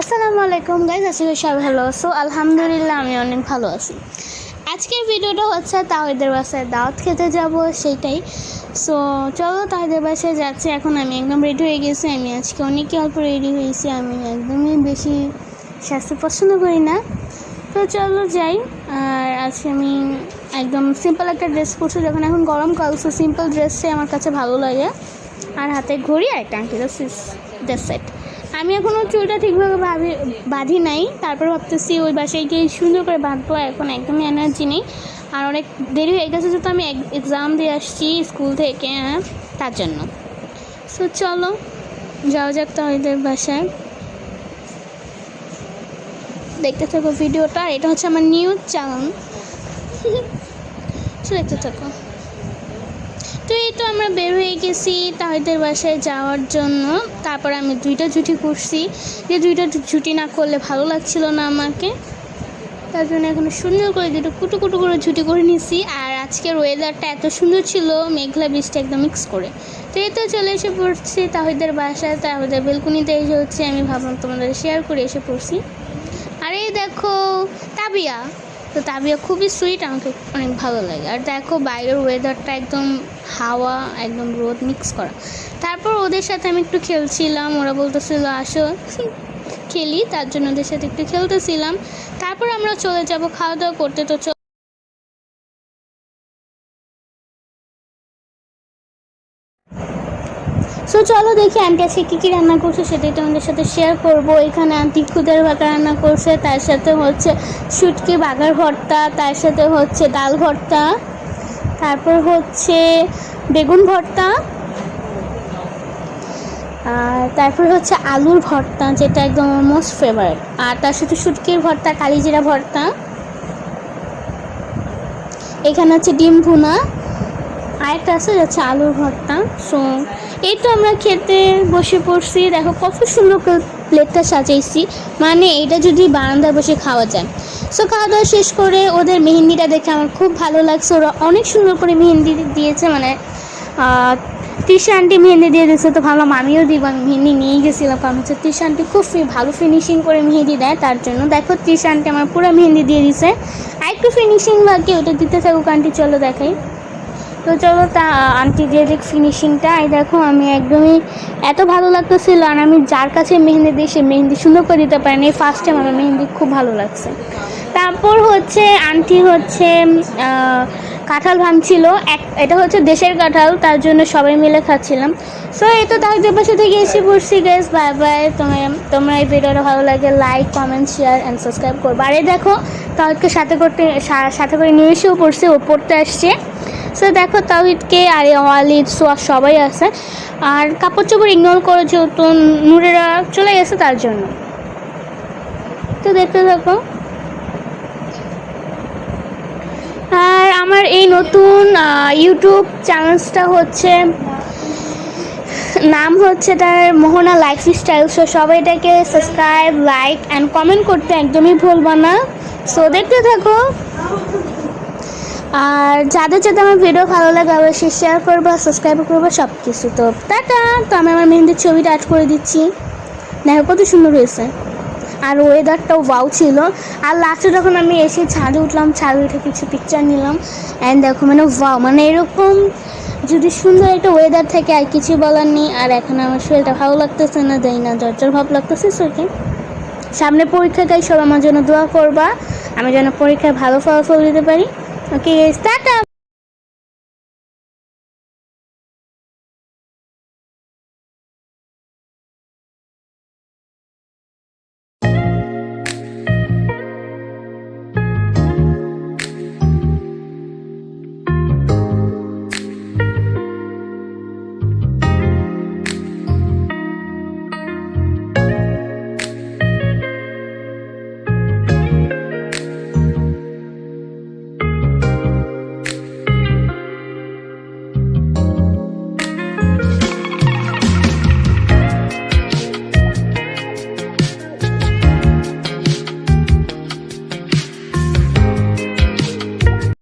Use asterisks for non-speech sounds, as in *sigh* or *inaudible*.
আসসালামু আলাইকুম গাইজ আশা সবাই ভালো আছো। আলহামদুলিল্লাহ, আমি অনেক ভালো আছি। আজকের ভিডিওটা হচ্ছে তাহিদের বাসায় দাওয়াত খেতে যাব, সেইটাই। সো চলো তাহিদের বাসায় যাচ্ছি। এখন আমি একদম রেডি হয়ে গেছি। আমি আজকে অনেকই অল্প রেডি হয়েছি। আমি একদমই বেশি স্বাস্থ্য পছন্দ করি না। তো চলো যাই। আর আজকে আমি একদম সিম্পল একটা ড্রেস পরছি। যখন এখন গরমকাল সো সিম্পল ড্রেসটাই আমার কাছে ভালো লাগে। আর হাতে ঘড়ি আর একটা আংটি দ্যাটস সেট আমি এখনও চুলটা ঠিকভাবে ভাবি বাঁধি নাই। তারপর ভাবতেছি ওই বাসায় গিয়ে সুন্দর করে বাঁধবো, এখন একদমই এনার্জি নেই। আর অনেক দেরি হয়ে গেছে, যেহেতু আমি এক্সাম দিয়ে আসছি স্কুল থেকে হ্যাঁ তার জন্য। সো চলো, যাওয়া যাক তাহিদের বাসায়। দেখতে থাকো ভিডিওটা, এটা হচ্ছে আমার নিউজ *laughs* চ্যানেল দেখতে থাকো। তো এই তো আমরা বের হয়ে গেছি তাহিদের বাসায় যাওয়ার জন্য। তারপর আমি দুইটা জুটি করছি। যে দুইটা জুটি না করলে ভালো লাগছিল না আমাকে। তার জন্য এখন সুন্দর করে দুটো কুটু কুটু করে ছুটি করে নিছি। আর আজকের ওয়েদারটা এত সুন্দর ছিল, মেঘলা বৃষ্টি একদম মিক্স করে। তো এই তো চলে এসে পড়ছি তাহিদের বাসায়। তাহিদের বেলকুনিতে এসে হচ্ছে আমি ভাবলাম তোমাদের শেয়ার করে এসে পড়ছি। আর দেখো, তাবিয়া। তো তাবিয়া খুবই সুইট আমাকে অনেক ভালো লাগে। আর দেখো বাইরের ওয়েদারটা একদম হাওয়া, একদম রোদ মিক্স করা। তারপর ওদের সাথে আমি একটু খেলছিলাম, ওরা বলতেছিল, আসো। খেলি, তার জন্য ওদের সাথে একটু খেলতেছিলাম। তারপর আমরা চলে যাব খাওয়া দাওয়া করতে, তো সো চলো দেখি আন্টি আজকে কী কী রান্না করছে সেটাই তোমাদের সাথে শেয়ার করব। এখানে আন্টি খুদের ভাতা রান্না করছে, তার সাথে হচ্ছে শুটকি বাগার ভর্তা, তার সাথে হচ্ছে ডাল ভর্তা, তারপর হচ্ছে বেগুন ভর্তা, আর তারপর হচ্ছে আলুর ভর্তা, যেটা একদম মোস্ট ফেভারিট আর তার সাথে শুটকির ভর্তা, কালিজিরা ভর্তা। এখানে হচ্ছে ডিম ভুনা। আরেকটা আছে হচ্ছে আলুর ভর্তা। সো এই তো আমরা খেতে বসে পড়ছি। দেখো কত সুন্দর প্লেটটা সাজাইছি। মানে এটা যদি বারান্দায় বসে খাওয়া যায়। সো খাওয়া দাওয়া শেষ করে ওদের মেহেন্দিটা দেখে আমার খুব ভালো লাগছে। ওরা অনেক সুন্দর করে মেহেন্দি দিয়েছে মানে তৃষা আন্টি মেহেন্দি দিয়ে দিয়েছে। তো ভাবলাম আমিও দিব, আমি মেহেন্দি নিয়ে গেছিলাম। কারণ হচ্ছে তৃষা আন্টি খুব ভালো ফিনিশিং করে মেহেন্দি দেয়, তার জন্য। দেখো তৃষা আন্টি আমার পুরো মেহেন্দি দিয়ে দিছে। আর একটু ফিনিশিং বাকি, ওটা দিতে থাকুক আন্টি চলো দেখাই। তো চলো তা, আন্টি দিয়ে দেখ ফিনিশিংটা এই দেখো আমি একদমই এত ভালো লাগতেছিল আর আমি যার কাছে মেহেন্দি দিই, সে মেহেন্দি সুন্দর করে দিতে পারেনি। ফার্স্ট টাইম আমার মেহেন্দি খুব ভালো লাগছে। তারপর হচ্ছে আন্টি হচ্ছে কাঁঠাল ভাঙছিল। এক, এটা হচ্ছে দেশের কাঁঠাল, তার জন্য সবাই মিলে খাচ্ছিলাম। সো এই তো তাদের পাশে থেকে এসে পড়ছি গেস বাই বাই তোমরা তোমরা এই ভিডিওটা ভালো লাগে like comment share and subscribe করব। আর এই দেখো তাহলে সাথে করতে সাথে করে নিয়ে এসেও পড়ছে, ও পড়তে আসছে। সো দেখো তাহিদকে আর ওয়ালিদ সোয়া সবাই আছে। আর কাপড় চোপড় ইগনোর করে যেহেতু নূরেরা চলে গেছে তার জন্য। তো দেখতে থাকো। আর আমার এই নতুন ইউটিউব চ্যানেলসটা হচ্ছে, নাম হচ্ছে তার মোহনা লাইফ স্টাইল সো সবাই এটাকে সাবস্ক্রাইব লাইক অ্যান্ড কমেন্ট করতে একদমই ভুলবা না। সো দেখতে থাকো। আর যাদের যাদের আমার ভিডিও ভালো লাগে অবশ্যই শেয়ার করব সাবস্ক্রাইব করব সব কিছু তো। টাটা! তো আমি আমার মেহেন্দির ছবিটা অ্যাড করে দিচ্ছি। দেখো কত সুন্দর হয়েছে। আর ওয়েদারটাও ওয়াও ছিল। আর লাস্টে যখন আমি এসে ছাদে উঠলাম, ছাদে উঠে কিছু পিকচার নিলাম। অ্যান্ড দেখো মানে ওয়াও মানে এরকম যদি সুন্দর একটা ওয়েদার থাকে, আর কিছু বলার নেই। আর এখন আমার শরীরটা ভালো লাগতেছে না দেয় না জ্বর ভাব লাগতেছে সেটা সামনে পরীক্ষা পরীক্ষাটাই সব আমার জন্য দোয়া করবা। আমি যেন পরীক্ষায় ভালো ফলাফল দিতে পারি। ওকে টাটা